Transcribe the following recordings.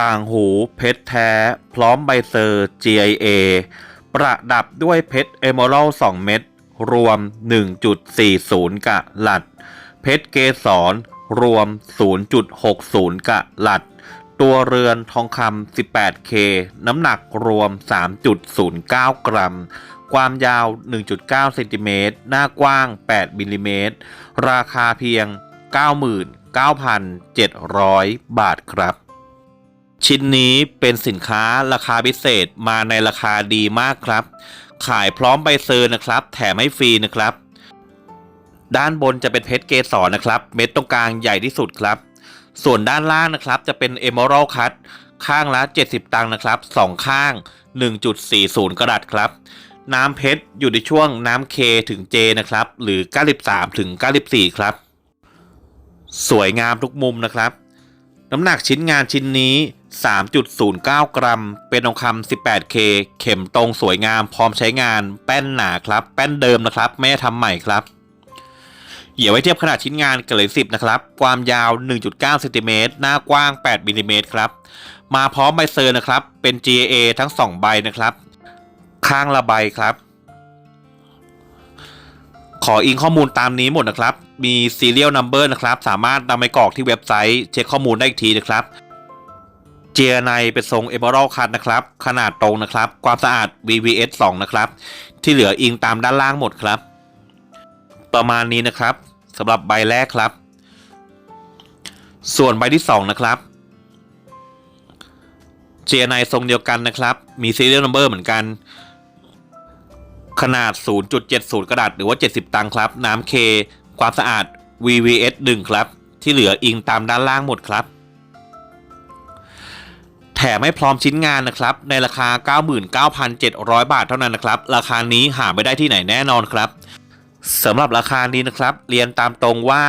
ต่างหูเพชรแท้ พร้อมใบเซอร์ GIA ประดับด้วยเพชรเอเมอรัล2เม็ดรวม 1.40 กะลัด เพชรเกสรรวม 0.60 กะลัด ตัวเรือนทองคำ 18K น้ำหนักรวม 3.09 กรัม ความยาว 1.9 เซนติเมตร หน้ากว้าง 8มิลลิเมตร ราคาเพียง 99,700 บาทครับ ชิ้นนี้เป็นสินค้าราคาพิเศษมาในราคาดีมากครับ ขายพร้อมใบเซอร์นะครับ แถมให้ฟรีนะครับ ด้านบนจะเป็นเพชรเกสรนะครับ เม็ดตรงกลางใหญ่ที่สุดครับ ส่วนด้านล่างนะครับจะเป็นเอม r ร l คัตข้างละ 70 ตังค์นะครับสองข้าง 1.40 กระดัตครับ น้ำเพชรอยู่ในช่วงน้ำเคถึงเจนะครับ หรือ 93 ถึง 94 ครับ สวยงามทุกมุมนะครับ น้ำหนักชิ้นงานชิ้นนี้ 3.09 กรัม เป็นทองคำ 18K เข็มตรงสวยงามพร้อมใช้งาน แป้นหนาครับ แป้นเดิมนะครับ ไม่ได้ทำใหม่ครับ เหยียบไว้เทียบขนาดชิ้นงานกับเหรียญ10 นะครับ ความยาว 1.9 เซนติเมตร หน้ากว้าง 8มิลลิเมตรครับ มาพร้อมใบเซอร์นะครับ เป็น GA ทั้ง 2 ใบนะครับ ข้างละใบครับ ขออิงข้อมูลตามนี้หมดนะครับ มี serial number นะครับ สามารถนำไปกรอกที่เว็บไซต์ เช็คข้อมูลได้อีกทีนะครับ เจียในเป็นทรง Emerald Cut นะครับ ขนาดตรงนะครับ ความสะอาด VVS 2 นะครับ ที่เหลืออิงตามด้านล่างหมดครับ ประมาณนี้นะครับสำหรับใบแรกครับ ส่วนใบที่ 2 นะครับเจียในทรงเดียวกันนะครับ มี serial number เหมือนกัน ขนาด 0.70 กระดาษหรือว่า 70 ตังค์ครับ น้ำเค ความสะอาด VVS 1 ครับ ที่เหลืออิงตามด้านล่างหมดครับ มให้พร้อมชิ้นงานนะครับ ในราคา 99,700 บาทเท่านั้นนะครับ ราคานี้หาไม่ได้ที่ไหนแน่นอนครับสำหรับราคานี้นะครับ เรียนตามตรงว่า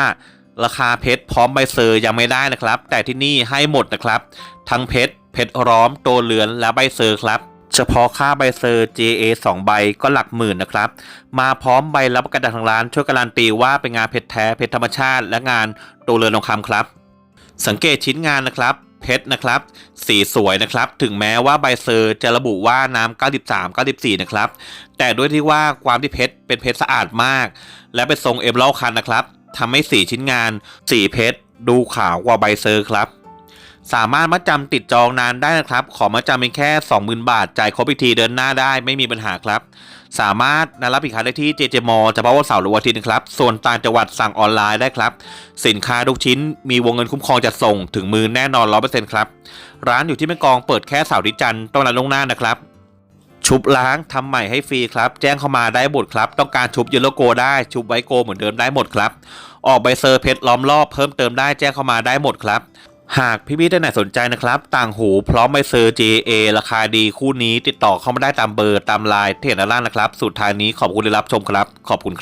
ราคาเพชรพร้อมใบเซอร์ยังไม่ได้นะครับ แต่ที่นี่ให้หมดนะครับ ทั้งเพชรเพชรร้อมตัวเรือนและใบเซอร์ครับ เฉพาะค่าใบเซอร์ JA 2 ใบก็หลักหมื่นนะครับ มาพร้อมใบรับประกันจากทางร้านช่วยการันตีว่าเป็นงานเพชรแท้เพชรธรรมชาติ และงานตัวเรือนทองคำครับ สังเกตชิ้นงานนะครับ เพชรนะครับ สีสวยนะครับ ถึงแม้ว่าใบเซอร์จะระบุว่าน้ำ93 94 นะครับ แต่ด้วยที่ว่าความที่เพชรเป็นเพชรสะอาดมาก และเป็นทรงเอเบลคันนะครับทำให้สีชิ้นงานสีเพชรดูขาวกว่าใบเซอร์ครับ สามารถมาจำติดจองนานได้นะครับ ขอมาจำเป็นแค่ 20,000 บาท จ่ายครบอีกทีเดินหน้าได้ไม่มีปัญหาครับ สามารถนัดรับสินค้าได้ที่เจเจมอเฉพาะวันเสาร์หรือวันอาทิตย์นะครับ ส่วนต่างจังหวัดสั่งออนไลน์ได้ครับ สินค้าทุกชิ้นมีวงเงินคุ้มครองจัดส่งถึงมือแน่นอน 100%ครับ ร้านอยู่ที่แม่กองเปิดแค่เสาร์ทิจันทร์ต้องนัดล่วงหน้านะครับชุบล้างทำใหม่ให้ฟรีครับ แจ้งเข้ามาได้หมดครับ ต้องการชุบเยลโลโกได้ชุบไวโกเหมือนเดิมได้หมดครับ ออกใบเซอร์เพชรล้อมรอบเพิ่มเติมได้แจ้งเข้ามาได้หมดครับ หากพี่ๆท่านไหนสนใจนะครับ ต่างหูพร้อมใบเซอร์ JA ราคาดีคู่นี้ติดต่อเข้ามาได้ตามเบอร์ตามไลน์ที่เห็นด้านล่างนะครับ สุดท้ายนี้ขอบคุณที่รับชมครับ ขอบคุณครับ